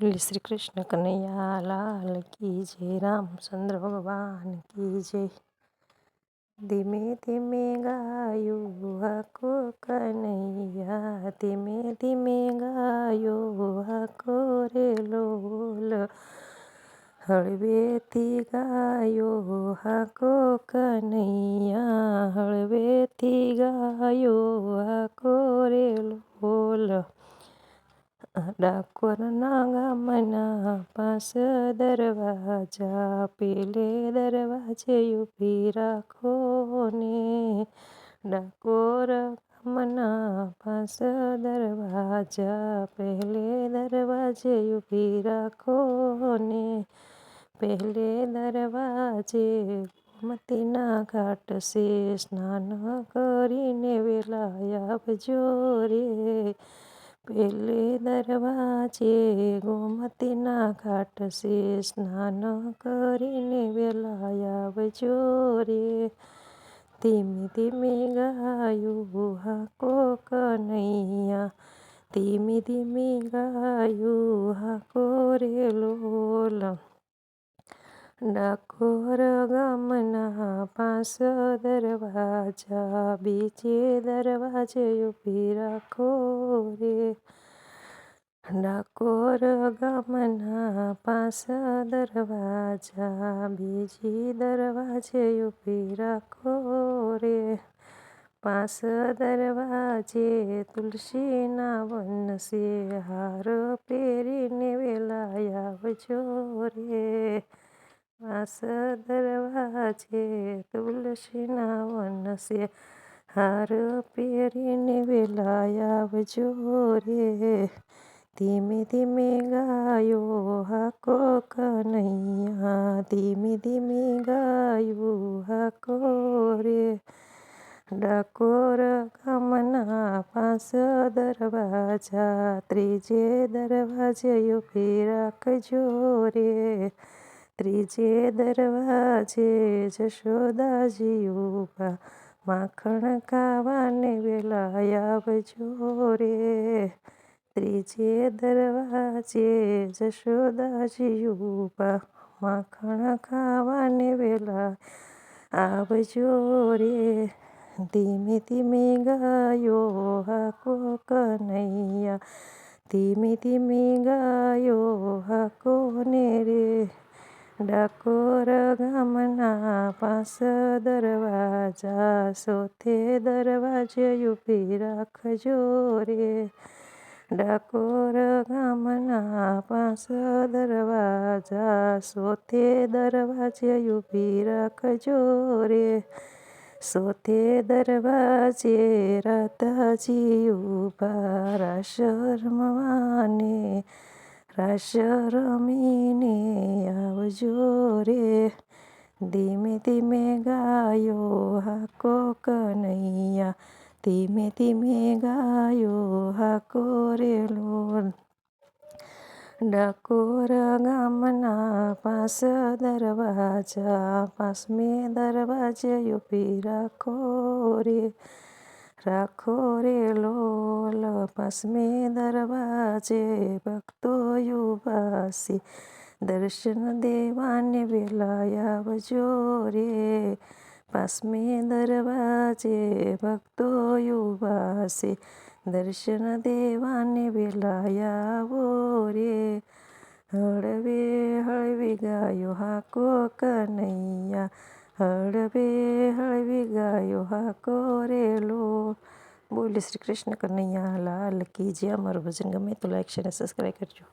બોલી, શ્રી કૃષ્ણ કનૈયા, લાલ કી જય રામચંદ્ર ભગવાન કી જય. ધીમે ધીમે ગાયો હાકો કનૈયા, ધીમે ધીમે ગાયો હાકો રે લોલ. હળવેથી ગાયો હકો કનૈયા હળવેથી ગાયો હાકો રે લોલ ડાકોરના ગામના પાસ દરવાજા, પેલે દરવાજે ઊભી રાખો ને ડાકોર ગામના પાસ દરવાજા પહેલે દરવાજે ઊભી રાખો ને પહેલે દરવાજે ગોમતીના ઘાટ સે સ્નાન કરીને વેલા આવજો રે પહેલે દરવાજે ગોમતીના ઘાટ છે સ્નાન કરીને વેલા આવજો રે. ધીમે ધીમે ગાયું હાકો કનૈયા ધીમે ધીમે ગાયું હાકો રે લોલ. ડાકોર ગામના પાંચ દરવાજા બીજે દરવાજે ઊભી રાખો રે ડાકોર ગામના પાંચ દરવાજા બીજી દરવાજે ઊભી રાખો રે પાંચ દરવાજે તુલસીના વનસે હાર પહેરીને વેલાયા આવજો રે પાંચ દરવાજે તુલસીના વન છે હાર પહેરીને વેલાયા આવજો રે. ધીમે ધીમે ગાયો હાકો કનૈયા, ધીમે ધીમે ગાયું હાકો રે. ડાકોર ગામના પાંચ દરવાજા, ત્રીજે દરવાજે ઊભી રાખજો રે. ત્રીજે દરવાજે જશોદાજી ઊભા માખણ ખાવાને વેલાયા આવજો રે. ત્રીજે દરવાજે જશોદાજી ઊભા માખણ ખાવાને વેલા આવજો રે. ધીમે ધીમે ગાયો હાકો કનૈયા, ધીમે ધીમે ગાયો હાકો ને રે. ડાકોર ગામના પાસ દરવાજા સોથે દરવાજે ઊભી રાખજો રે. ડાકોર ગામના પાસ દરવાજા સોથે દરવાજે ઊભી રાખજો રે. સોથે દરવાજે રાધાજી ઊભા રાસ રમવાને રાસ રમીને આવજો રે ધીમે ધીમે ગાયો હાકો કનૈયા ધીમે ધીમે ગાયો હાકો રે લોલ ડાકોર ગામના પાસ દરવાજા પાંચમે દરવાજે યુપી રાખો રે રાખો રે લોલ પાંચમે દરવાજે ભક્તો યુવાસી. દર્શન દેવાને વેલાયા આવજો રે. પાંચમે દરવાજે ભક્તો યુવાસી. દર્શન દેવાને વેલાયા આવો રે. હળવે હળવી ગાયો હાકો કનૈયા. હળવે હળવી ગાયો હાકો રે લો બોલે શ્રી કૃષ્ણ કનૈયા લાલ કી જે અમારું ભજન ગમે તો લાઈક શેર અને સબસ્ક્રાઈબ કરજો.